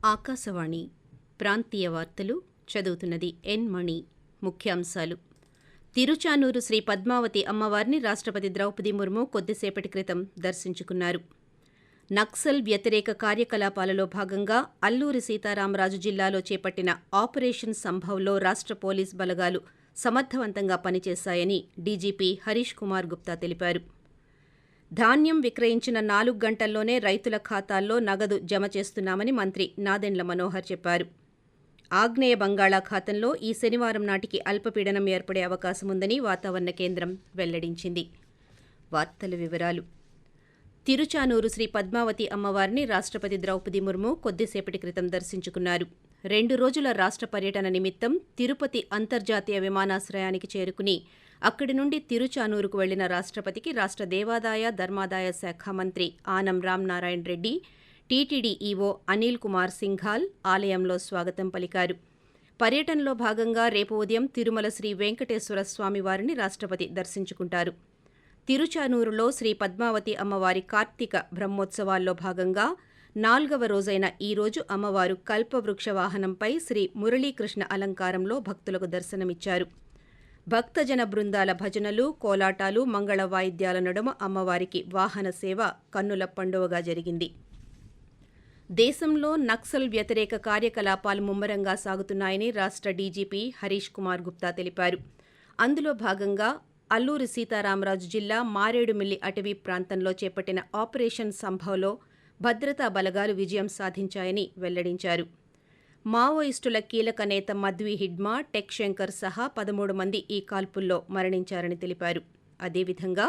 ఆకాశవాణి ప్రాంతీయ వార్తలు చదువుతున్నది ఎన్ మణి. ముఖ్యాంశాలు. తిరుచానూరు శ్రీ పద్మావతి అమ్మవారిని రాష్ట్రపతి ద్రౌపది ముర్ము కొద్దిసేపటి క్రితం దర్శించుకున్నారు. నక్సల్ వ్యతిరేక కార్యకలాపాలలో భాగంగా అల్లూరి సీతారామరాజు జిల్లాలో చేపట్టిన ఆపరేషన్ సంభవ్లో రాష్ట్ర పోలీస్ బలగాలు సమర్థవంతంగా పనిచేశాయని డీజీపీ హరీష్ కుమార్ గుప్తా తెలిపారు. ధాన్యం విక్రయించిన నాలుగు గంటల్లోనే రైతుల ఖాతాల్లో నగదు జమ చేస్తున్నామని మంత్రి నాదెండ్ల మనోహర్ చెప్పారు. ఆగ్నేయ బంగాళాఖాతంలో ఈ శనివారం నాటికి అల్పపీడనం ఏర్పడే అవకాశం ఉందని వాతావరణ కేంద్రం వెల్లడించింది. వార్తల వివరాలు. తిరుచానూరు శ్రీ పద్మావతి అమ్మవారిని రాష్ట్రపతి ద్రౌపది ముర్ము కొద్దిసేపటి క్రితం దర్శించుకున్నారు. రెండు రోజుల రాష్ట్ర పర్యటన నిమిత్తం తిరుపతి అంతర్జాతీయ విమానాశ్రయానికి చేరుకుని అక్కడి నుండి తిరుచానూరుకు వెళ్ళిన రాష్ట్రపతికి రాష్ట్ర దేవాదాయ ధర్మాదాయ శాఖ మంత్రి ఆనం రామనారాయణ రెడ్డి టీటీడీ ఈవో అనిల్ కుమార్ సింఘాల్ ఆలయంలో స్వాగతం పలికారు. పర్యటనలో భాగంగా రేపు ఉదయం తిరుమల శ్రీ వెంకటేశ్వర స్వామి వారిని రాష్ట్రపతి దర్శించుకుంటారు. తిరుచానూరులో శ్రీ పద్మావతి అమ్మవారి కార్తీక బ్రహ్మోత్సవాల్లో భాగంగా నాల్గవ రోజైన ఈ రోజు అమ్మవారు కల్పవృక్ష వాహనంపై శ్రీ మురళీకృష్ణ అలంకారంలో భక్తులకు దర్శనమిచ్చారు. భక్తజన బృందాల భజనలు కోలాటాలు మంగళ వాయిద్యాల నడుమ అమ్మవారికి వాహన సేవ కన్నుల పండువగా జరిగింది. దేశంలో నక్సల్ వ్యతిరేక కార్యకలాపాలు ముమ్మరంగా సాగుతున్నాయని రాష్ట్ర డీజీపీ హరీష్ కుమార్ గుప్తా తెలిపారు. అందులో భాగంగా అల్లూరి సీతారామరాజు జిల్లా మారేడుమిల్లి అటవీ ప్రాంతంలో చేపట్టిన ఆపరేషన్ సంభవ్లో భద్రతా బలగాలు విజయం సాధించాయని వెల్లడించారు. మావోయిస్టుల కీలక నేత మధ్వి హిడ్మా టెక్ శంకర్ సహా పదమూడు మంది ఈ కాల్పుల్లో మరణించారని తెలిపారు. అదేవిధంగా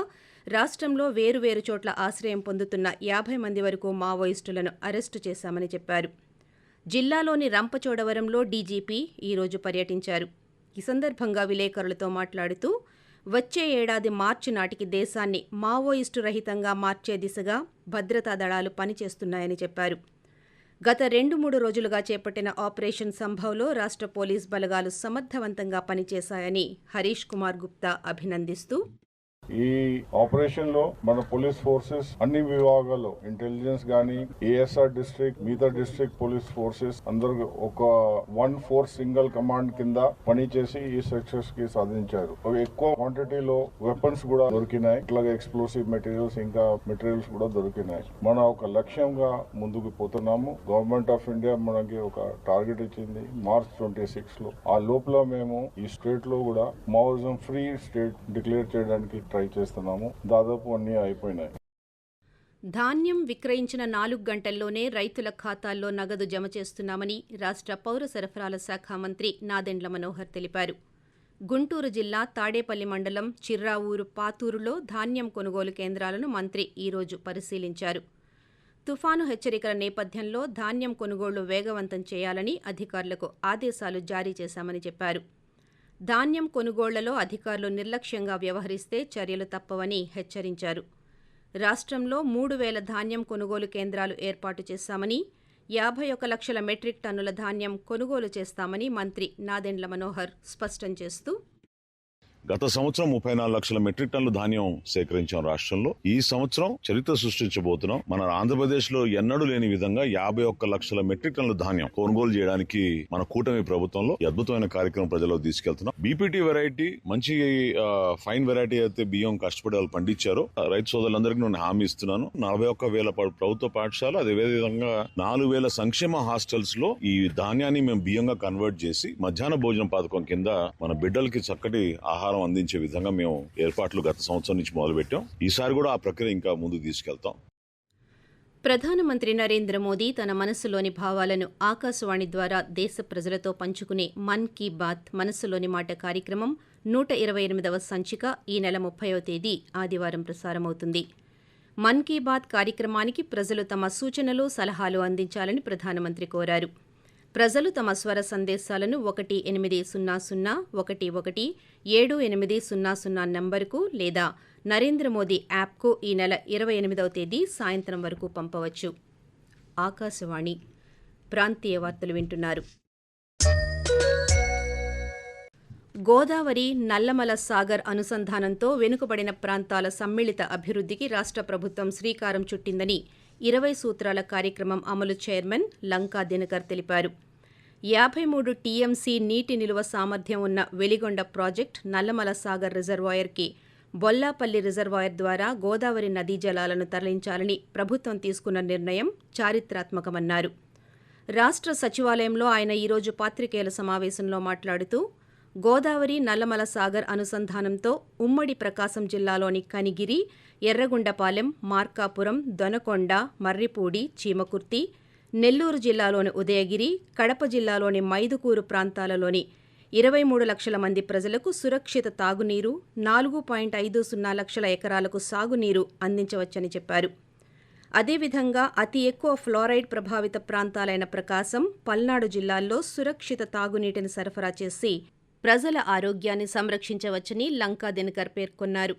రాష్ట్రంలో వేరువేరు చోట్ల ఆశ్రయం పొందుతున్న యాభై మంది వరకు మావోయిస్టులను అరెస్టు చేశామని చెప్పారు. జిల్లాలోని రంపచోడవరంలో డీజీపీ ఈరోజు పర్యటించారు. ఈ సందర్భంగా విలేకరులతో మాట్లాడుతూ వచ్చే ఏడాది మార్చి నాటికి దేశాన్ని మావోయిస్టు రహితంగా మార్చే దిశగా భద్రతా దళాలు పనిచేస్తున్నాయని చెప్పారు. గత రెండు మూడు రోజులుగా చేపట్టిన ఆపరేషన్ సంభవ్లో రాష్ట్ర పోలీస్ బలగాలు సమర్థవంతంగా పనిచేశాయని హరీష్ కుమార్ గుప్తా అభినందిస్తూ ఈ ఆపరేషన్లో మన పోలీస్ ఫోర్సెస్ అన్ని విభాగాల్లో ఇంటెలిజెన్స్ గానీ ఏఎస్ఆర్ డిస్ట్రిక్ట్ మిగతా డిస్ట్రిక్ట్ పోలీస్ ఫోర్సెస్ అందరూ ఒక వన్ ఫోర్ సింగిల్ కమాండ్ కింద పనిచేసి ఈ సక్సెస్కి సాధించారు. అవి ఎక్కువ క్వాంటిటీలో వెపన్స్ కూడా దొరికినాయి. ఇట్లాగే ఎక్స్ప్లోసివ్ మెటీరియల్స్ ఇంకా మెటీరియల్స్ కూడా దొరికినాయి. మన ఒక లక్ష్యంగా ముందుకు పోతున్నాము. గవర్నమెంట్ ఆఫ్ ఇండియా మనకి ఒక టార్గెట్ ఇచ్చింది మార్చ్ ట్వంటీ సిక్స్లో ఆ లోపల మేము ఈ స్టేట్లో కూడా మావోయిజం ఫ్రీ స్టేట్ డిక్లేర్ చేయడానికి ట్రై చేస్తున్నాము. దాదాపు అన్నీ అయిపోయినాయి. ధాన్యం విక్రయించిన నాలుగు గంటల్లోనే రైతుల ఖాతాల్లో నగదు జమ చేస్తున్నామని రాష్ట్ర పౌర సరఫరాల శాఖ మంత్రి నాదెండ్ల మనోహర్ తెలిపారు. గుంటూరు జిల్లా తాడేపల్లి మండలం చిర్రావూరు పాతూరులో ధాన్యం కొనుగోలు కేంద్రాలను మంత్రి ఈరోజు పరిశీలించారు. తుఫాను హెచ్చరికల నేపథ్యంలో ధాన్యం కొనుగోళ్ళు వేగవంతం చేయాలని అధికారులకు ఆదేశాలు జారీ చేశామని చెప్పారు. ధాన్యం కొనుగోళ్ళలో అధికారులు నిర్లక్ష్యంగా వ్యవహరిస్తే చర్యలు తప్పవని హెచ్చరించారు. రాష్ట్రంలో మూడు వేల ధాన్యం కొనుగోలు కేంద్రాలు ఏర్పాటు చేశామని యాభై ఒక లక్షల మెట్రిక్ టన్నుల ధాన్యం కొనుగోలు చేస్తామని మంత్రి నాదెండ్ల మనోహర్ స్పష్టం చేస్తూ గత సంవత్సరం ముప్పై నాలుగు లక్షల మెట్రిక్ టన్నుల ధాన్యం సేకరించాం రాష్ట్రంలో. ఈ సంవత్సరం చరిత్ర సృష్టించబోతున్నాం. మన ఆంధ్రప్రదేశ్లో ఎన్నడూ లేని విధంగా యాభై ఒక్క లక్షల మెట్రిక్ టన్నుల ధాన్యం కొనుగోలు చేయడానికి మన కూటమి ప్రభుత్వంలో అద్భుతమైన కార్యక్రమం ప్రజల్లో తీసుకెళ్తున్నాం. బీపీటీ వెరైటీ మంచి ఫైన్ వెరైటీ అయితే బియ్యం కష్టపడి వాళ్ళు పండించారు. ఆ, రైతు సోదరులందరికీ నేను హామీ ఇస్తున్నాను. నలభై ఒక్క వేల ప్రభుత్వ పాఠశాల అదేవిధంగా నాలుగు వేల సంక్షేమ హాస్టల్స్లో ఈ ధాన్యాన్ని మేము బియ్యంగా కన్వర్ట్ చేసి మధ్యాహ్న భోజనం పథకం కింద మన బిడ్డలకి చక్కటి ఆహారం అందించే విధంగా మేము ఏర్పాట్లు గత సంవత్సరం నుంచి మొదలుపెట్టాం. ఈసారి కూడా ఆ ప్రక్రియ ఇంకా ముందుకు తీసుకెళ్తాం. ప్రధానమంత్రి నరేంద్ర మోదీ తన మనసులోని భావాలను ఆకాశవాణి ద్వారా దేశ ప్రజలతో పంచుకునే మన్ కీ బాత్ మనసులోని మాట కార్యక్రమం నూట ఇరవై ఎనిమిదవ సంచిక ఈ నెల ముప్పైవ తేదీ ఆదివారం ప్రసారమవుతుంది. మన్ కీ బాత్ కార్యక్రమానికి ప్రజలు తమ సూచనలు సలహాలు అందించాలని ప్రధానమంత్రి కోరారు. ప్రజలు తమ స్వర సందేశాలను ఒకటి ఎనిమిది సున్నా సున్నా ఒకటి ఒకటి ఏడు ఎనిమిది సున్నా సున్నా నంబరుకు లేదా నరేంద్ర మోదీ యాప్కు ఈ నెల ఇరవై ఎనిమిదవ తేదీ సాయంత్రం వరకు పంపవచ్చు. ఆకాశవాణి ప్రాంతీయ వార్తలు వింటున్నారు. గోదావరి నల్లమల సాగర్ అనుసంధానంతో వెనుకబడిన ప్రాంతాల సమ్మిళిత అభివృద్ధికి రాష్ట్ర ప్రభుత్వం శ్రీకారం చుట్టిందని ఇరవై సూత్రాల కార్యక్రమం అమలు చైర్మన్ లంకా దినకర్ తెలిపారు. యాభై మూడు టీఎంసీ నీటి నిలువ సామర్థ్యం ఉన్న వెలిగొండ ప్రాజెక్ట్ నల్లమల సాగర్ రిజర్వాయర్కి బొల్లాపల్లి రిజర్వాయర్ ద్వారా గోదావరి నదీ జలాలను తరలించాలని ప్రభుత్వం తీసుకున్న నిర్ణయం చారిత్రాత్మకమన్నారు. రాష్ట్ర సచివాలయంలో ఆయన ఈరోజు పాత్రికేయుల సమావేశంలో మాట్లాడుతూ గోదావరి నల్లమల సాగర్ అనుసంధానంతో ఉమ్మడి ప్రకాశం జిల్లాలోని కనిగిరి ఎర్రగుండపాలెం మార్కాపురం దొనకొండ మర్రిపూడి చీమకుర్తి నెల్లూరు జిల్లాలోని ఉదయగిరి కడప జిల్లాలోని మైదుకూరు ప్రాంతాలలోని ఇరవై మూడు లక్షల మంది ప్రజలకు సురక్షిత తాగునీరు నాలుగు పాయింట్ ఐదు సున్నా లక్షల ఎకరాలకు సాగునీరు అందించవచ్చని చెప్పారు. అదేవిధంగా అతి ఎక్కువ ఫ్లోరైడ్ ప్రభావిత ప్రాంతాలైన ప్రకాశం పల్నాడు జిల్లాల్లో సురక్షిత తాగునీటిని సరఫరా చేసి ప్రజల ఆరోగ్యాన్ని సంరక్షించవచ్చని లంకా దినకర్ పేర్కొన్నారు.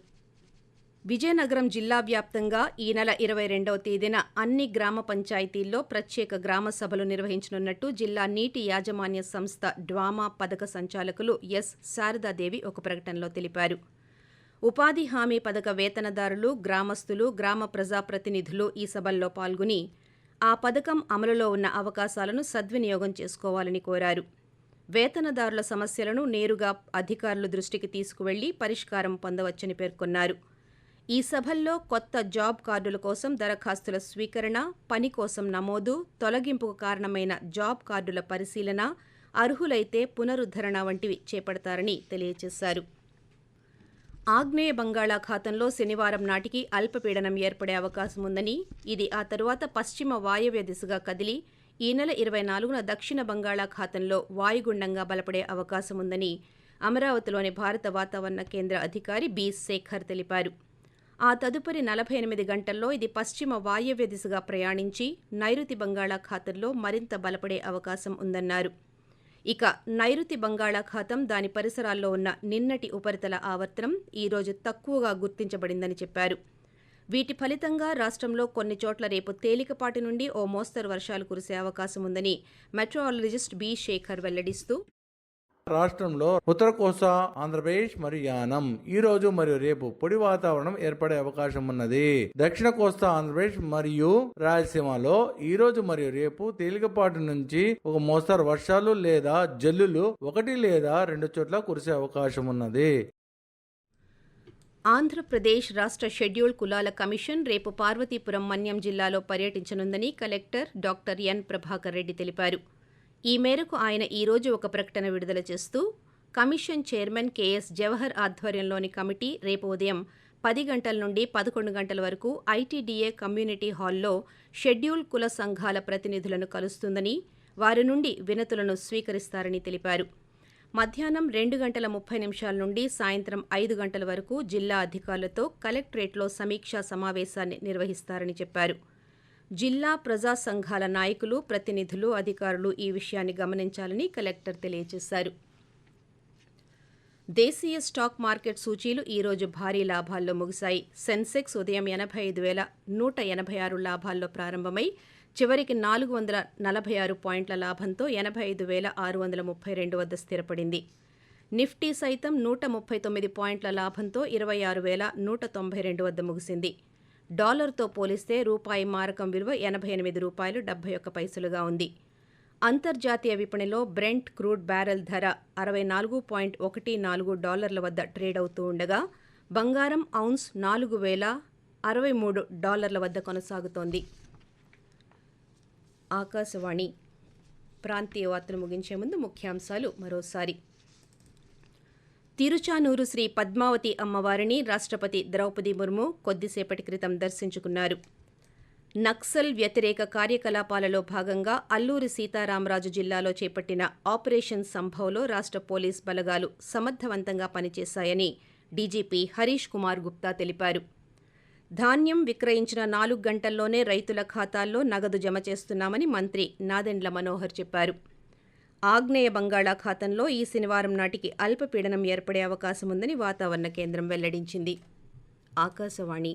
విజయనగరం జిల్లా వ్యాప్తంగా ఈ నెల ఇరవై రెండవ తేదీన అన్ని గ్రామ పంచాయతీల్లో ప్రత్యేక గ్రామ సభలు నిర్వహించనున్నట్టు జిల్లా నీటి యాజమాన్య సంస్థ డ్వామా పథక సంచాలకులు ఎస్ శారదాదేవి ఒక ప్రకటనలో తెలిపారు. ఉపాధి హామీ పథక వేతనదారులు గ్రామస్తులు గ్రామ ప్రజాప్రతినిధులు ఈ సభల్లో పాల్గొని ఆ పథకం అమలులో ఉన్న అవకాశాలను సద్వినియోగం చేసుకోవాలని కోరారు. వేతనదారుల సమస్యలను నేరుగా అధికారుల దృష్టికి తీసుకువెళ్ళి పరిష్కారం పొందవచ్చని పేర్కొన్నారు. ఈ సభల్లో కొత్త జాబ్ కార్డుల కోసం దరఖాస్తుల స్వీకరణ పని కోసం నమోదు తొలగింపుకు కారణమైన జాబ్ కార్డుల పరిశీలన అర్హులైతే పునరుద్ధరణ వంటివి చేపడతారని తెలియజేశారు. ఆగ్నేయ బంగాళాఖాతంలో శనివారం నాటికి అల్పపీడనం ఏర్పడే అవకాశం ఉందని ఇది ఆ తరువాత పశ్చిమ వాయవ్య దిశగా కదిలి ఈ నెల ఇరవై నాలుగున దక్షిణ బంగాళాఖాతంలో వాయుగుండంగా బలపడే అవకాశం ఉందని అమరావతిలోని భారత వాతావరణ కేంద్ర అధికారి బి. శేఖర్ తెలిపారు. ఆ తదుపరి నలభై ఎనిమిది గంటల్లో ఇది పశ్చిమ వాయవ్య దిశగా ప్రయాణించి నైరుతి బంగాళాఖాతంలో మరింత బలపడే అవకాశం ఉందన్నారు. ఇక నైరుతి బంగాళాఖాతం దాని పరిసరాల్లో ఉన్న నిన్నటి ఉపరితల ఆవర్తనం ఈరోజు తక్కువగా గుర్తించబడిందని చెప్పారు. వీటి ఫలితంగా రాష్ట్రంలో కొన్ని చోట్ల రేపు తేలికపాటి నుండి ఓ మోస్తరు వర్షాలు కురిసే అవకాశం ఉందని మెట్రాలజిస్ట్ బి శేఖర్ వెల్లడిస్తూ రాష్ట్రంలో ఉత్తర కోస్తా ఆంధ్రప్రదేశ్ మరియు యానం ఈ రోజు మరియు రేపు పొడి వాతావరణం ఏర్పడే అవకాశం ఉన్నది. దక్షిణ కోస్తా ఆంధ్రప్రదేశ్ మరియు రాయలసీమలో ఈ రోజు మరియు రేపు తేలికపాటి నుంచి ఒక మోస్తరు వర్షాలు లేదా జల్లులు ఒకటి లేదా రెండు చోట్ల కురిసే అవకాశం ఉన్నది. ఆంధ్రప్రదేశ్ రాష్ట్ర షెడ్యూల్ కులాల కమిషన్ రేపు పార్వతీపురం మన్యం జిల్లాలో పర్యటించనుందని collector doctor N Prabhakar Reddy తెలిపారు. ఈ మేరకు ఆయన ఈరోజు ఒక ప్రకటన విడుదల చేస్తూ కమిషన్ చైర్మన్ కెఎస్ జవహర్ ఆధ్వర్యంలోని కమిటీ రేపు ఉదయం పది గంటల నుండి పదకొండు గంటల వరకు ఐటీడీఏ కమ్యూనిటీ హాల్లో షెడ్యూల్ కుల సంఘాల ప్రతినిధులను కలుస్తుందని వారి నుండి వినతులను స్వీకరిస్తారని తెలిపారు. మధ్యాహ్నం రెండు గంటల ముప్పై నిమిషాల నుండి సాయంత్రం ఐదు గంటల వరకు జిల్లా అధికారులతో కలెక్టరేట్లో సమీక్షా సమావేశాన్ని నిర్వహిస్తారని చెప్పారు. జిల్లా ప్రజా సంఘాల నాయకులు ప్రతినిధులు అధికారులు ఈ విషయాన్ని గమనించాలని కలెక్టర్ తెలియజేశారు. దేశీయ స్టాక్ మార్కెట్ సూచీలు ఈ రోజు భారీ లాభాల్లో ముగిశాయి. సెన్సెక్స్ ఉదయం ఎనభై ఐదు వేల నూట ఎనభై ఆరు లాభాల్లో ప్రారంభమై చివరికి నాలుగు వందల నలభై ఆరు పాయింట్ల లాభంతో ఎనభై ఐదు వేల ఆరు వందల ముప్పై రెండు వద్ద స్థిరపడింది. నిఫ్టీ సైతం నూట ముప్పై తొమ్మిది పాయింట్ల లాభంతో ఇరవై ఆరు వేల నూట తొంభై రెండు వద్ద ముగిసింది. డాలర్తో పోలిస్తే రూపాయి మారకం విలువ ఎనభై ఎనిమిది రూపాయలు డెబ్బై ఒక్క పైసలుగా ఉంది. అంతర్జాతీయ విపణిలో బ్రెంట్ క్రూడ్ బ్యారెల్ ధర అరవై నాలుగు పాయింట్ ఒకటి నాలుగు డాలర్ల వద్ద ట్రేడ్ అవుతూ ఉండగా బంగారం ఔన్స్ నాలుగు వేల అరవై మూడు డాలర్ల వద్ద కొనసాగుతోంది. ఆకాశవాణి ప్రాంతీయ వార్తలు ముగించే ముందు ముఖ్యాంశాలు మరోసారి. తిరుచానూరు శ్రీ పద్మావతి అమ్మవారిని రాష్ట్రపతి ద్రౌపది ముర్ము కొద్దిసేపటి క్రితం దర్శించుకున్నారు. నక్సల్ వ్యతిరేక కార్యకలాపాలలో భాగంగా అల్లూరి సీతారామరాజు జిల్లాలో చేపట్టిన ఆపరేషన్ సంభవ్లో రాష్ట్ర పోలీస్ బలగాలు సమర్థవంతంగా పనిచేశాయని డీజీపీ హరీష్ కుమార్ గుప్తా తెలిపారు. ధాన్యం విక్రయించిన నాలుగు గంటల్లోనే రైతుల ఖాతాల్లో నగదు జమ చేస్తున్నామని మంత్రి నాదెండ్ల మనోహర్ చెప్పారు. ఆగ్నేయ బంగాళాఖాతంలో ఈ శనివారం నాటికి అల్పపీడనం ఏర్పడే అవకాశం ఉందని వాతావరణ కేంద్రం వెల్లడించింది. ఆకాశవాణి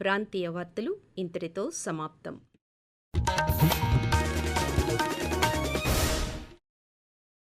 ప్రాంతీయ వార్తలు ఇంతటితో సమాప్తం.